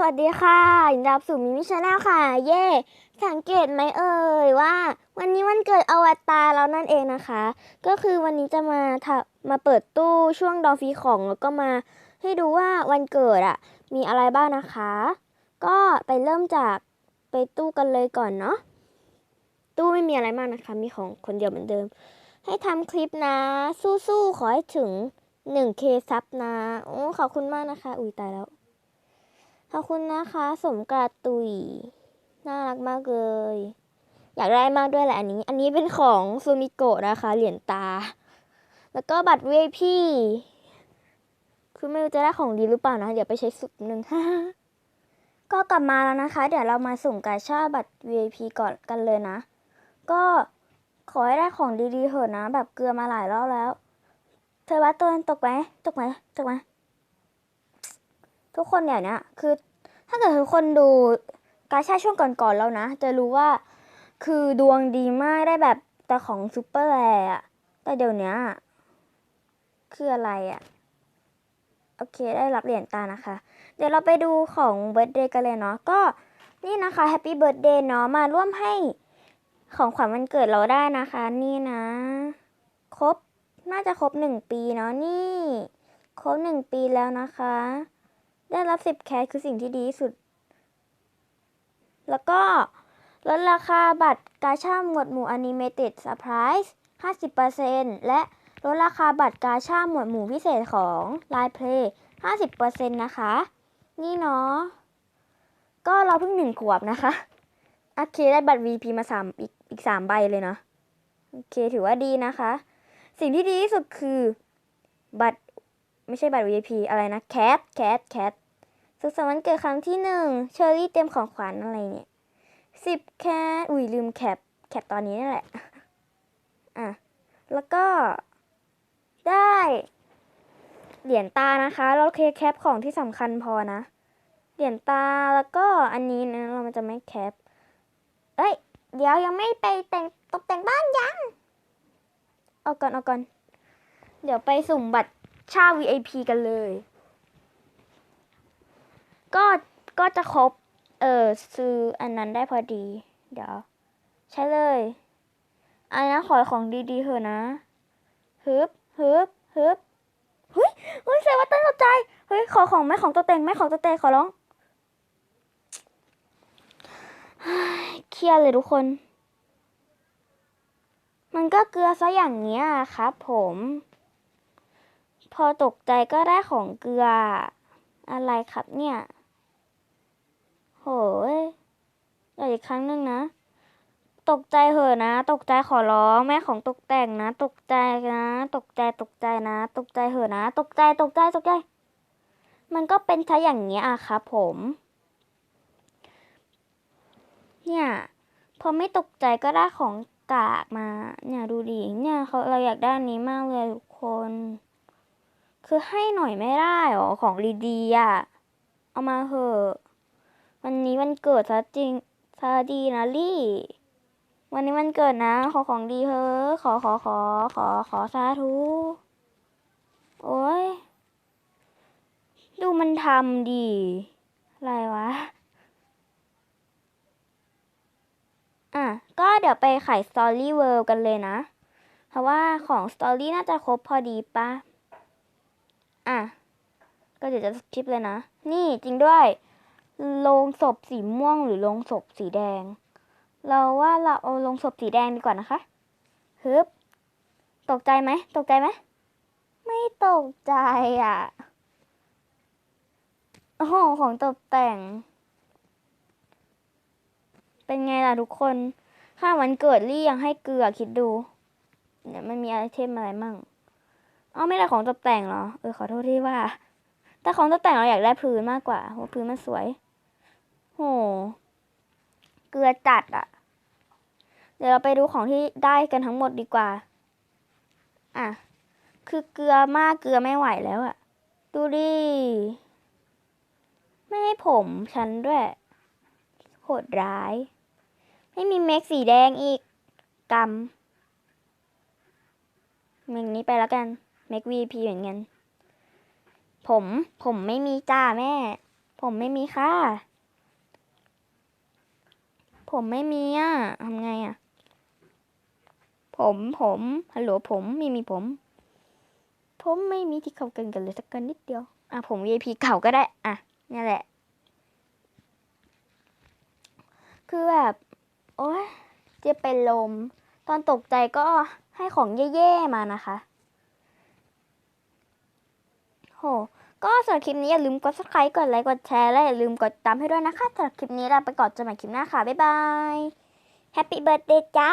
สวัสดีค่ะยินดีรับสู่มิมิชาแนลค่ะ เย่สังเกตไหมเอ่ยว่า วันนี้วันเกิดอวตารแล้วนั่นเองนะคะ ก็คือวันนี้จะมาทมาเปิดตู้ช่วงดอฟฟีของแล้วก็มาให้ดูว่าวันเกิดอะมีอะไรบ้างนะคะ ก็ไปเริ่มจากไปตู้กันเลยก่อนเนาะตู้ไม่มีอะไรมากนะคะ มีของคนเดียวเหมือนเดิม ให้ทำคลิปนะ สู้ๆขอให้ถึง 1k ซับนะโอ้ขอบคุณมากนะคะ อุ้ยตายแล้ว ขอบคุณนะคะ สมกาตุย น่ารักมากเลย อยากได้มากด้วยแหละอันนี้ อันนี้เป็นของซูมิโกะนะคะ เหรียญตา แล้วก็บัตร VIP คือไม่รู้จะได้ของดีหรือเปล่านะ เดี๋ยวไปใช้สุดหนึ่งก็กลับมาแล้วนะคะ เดี๋ยวเรามาสุ่มกาชาบัตร VIP ก่อนกันเลยนะ ก็ขอให้ได้ของดีๆเถอะนะ แบบเกลือมาหลายรอบแล้ว เธอว่าตัวตกไหมตกไหมตกไหม ทุกคนเนี่ยนี่ยคือถ้าเกิดทุกคนดูกาชาช่วงก่อนๆแล้วนะ จะรู้ว่าคือดวงดีมากได้แบบแต่ของซูเปอร์แรร์อะแต่เดี๋ยวนี้คืออะไรอะโอเคได้รับเหรียญตานะคะ เดี๋ยวเราไปดูของเบิร์ดเดย์กันเลยเนาะก็นี่นะคะแฮปปี้เบิร์ดเดย์เนาะมาร่วมให้ของขวัญวันเกิดเราได้นะคะ นี่นะ ครบน่าจะครบหนึ่งปีเนาะนี่ ครบหนึ่งปีแล้วนะคะ ได้รับ10แคสคือสิ่งที่ดีที่สุด แล้วก็ลดราคาบัตรกาชาหมวดหมู่ Animated Surprise 50%และลดราคาบัตรกาชาหมวดหมู่พิเศษของ Line Play 50%นะคะ นี่เนาะ ก็เราเพิ่งหนึ่งขวบนะคะ โอเคได้บัตร VP มาสามอีกอีกสามใบเลยเนาะ โอเคถือว่าดีนะคะ สิ่งที่ดีที่สุดคือ บัตร ไม่ใช่บัตร VIP อะไรนะแคทแคทแคทสุขสันต์วันเกิดครั้งที่หนึ่งเชอรี่เต็มของขวัญอะไรเนี่ยสิบแคทอุ้ยลืมแคปแคปตอนนี้นั่นแหละอะแล้วก็ได้เหรียญตานะคะ เราเคแคปของที่สำคัญพอนะ เหรียญตาแล้วก็อันนี้นะเรามันจะไม่แคปเอ้ย เดี๋ยวยังไม่ไปแต่งตกแต่งบ้านยัง เอาก่อนเอาก่อน เดี๋ยวไปสุ่มบัตร ชา VIP กันเลย ก็ก็จะครบ เออซื้ออันนั้นได้พอดี เดี๋ยว ใช้เลย อันนะขอของดีๆเถอะนะฮึบฮึบฮึบเฮ้ยเฮ้ยเซวัตเต้นตกใจ เฮ้ย ขอของไม่ของตัวเต็งไม่ของตัวเต็งขอร้องเฮ้ยเครียดเลยทุกคน มันก็เกลือซะอย่างเงี้ยครับผม พอตกใจก็ได้ของเกลือ อะไรครับเนี่ย โหยเดี๋ยวอีกครั้งหนึ่งนะ ตกใจเหอะนะ ตกใจขอร้องแม่ของตกแต่งนะ ตกใจนะ ตกใจตกใจนะ ตกใจเหอะนะ ตกใจตกใจตกใจ มันก็เป็นซะอย่างเงี้ยอะครับผม เนี่ยพอไม่ตกใจก็ได้ของกากมา เนี่ยดูดิ เนี่ยเขาเราอยากได้อันนี้มากเลยทุกคน คือให้หน่อยไม่ได้หรอของดีๆอะ เอามาเหอะ วันนี้วันเกิดซะจริงซะดีนะลี่ วันนี้วันเกิดนะ ขอของดีเถอะขอขอขอขอขอสาธุ โอ้ย ดูมันทำดี อะไรวะ อะ ก็เดี๋ยวไปไขาย Story World กันเลยนะ เพราะว่าของ Story น่าจะครบพอดีปะ อะ ก็เดี๋ยวจะคลิปเลยนะ นี่จริงด้วย โลงศพสีม่วงหรือโลงศพสีแดง เราว่าเราเอาโลงศพสีแดงดีกว่านะคะฮึบ ตกใจไหม ตกใจไหม ไม่ตกใจอะ โอ้โห ของตกแต่ง เป็นไงล่ะทุกคนถ้าวันเกิดลี่ยังให้เกลือคิดดู เนี่ยมันมีอะไรเทมอะไรมั่ง อ๋อไม่ได้ของตกแต่งเหรอ เออขอโทษที่ว่า แต่ของตกแต่งเราอยากได้พื้นมากกว่าเพราะพื้นมันสวย โห เกลือจัดอะเดี๋ยวเราไปดูของที่ได้กันทั้งหมดดีกว่า อะ คือเกลือมากเกลือไม่ไหวแล้วอะดูดิ ไม่ให้ผมฉันด้วย โหดร้าย ไม่มีเมคสีแดงอีกกำเมกนี้ไปแล้วกัน เมก VP เหมือนกัน ผม ผมไม่มีจ้าแม่ผผมไม่มีค่ะ ผมไม่มีอะทำไงอะ ผมผมฮัลโหลผมไม่มีผม ผมไม่มีที่เข้ากันกันเลยสักกันนิดเดียว อะผม VIP เก่าก็ได้ อะนี่แหละ คือแบบ โอ๊ยจะเป็นลม ตอนตกใจก็ให้ของแย่ๆมานะคะ โห ก็สำหรับคลิปนี้อย่าลืมกด subscribe กดไลค์ กดแชร์ และอย่าลืมกดติดตามให้ด้วยนะคะสำหรับคลิปนี้เราไปก่อนจอกันใหม่คลิปหน้าค่ะ บ๊ายบายแฮปปี้เบิร์ดเดย์จ้า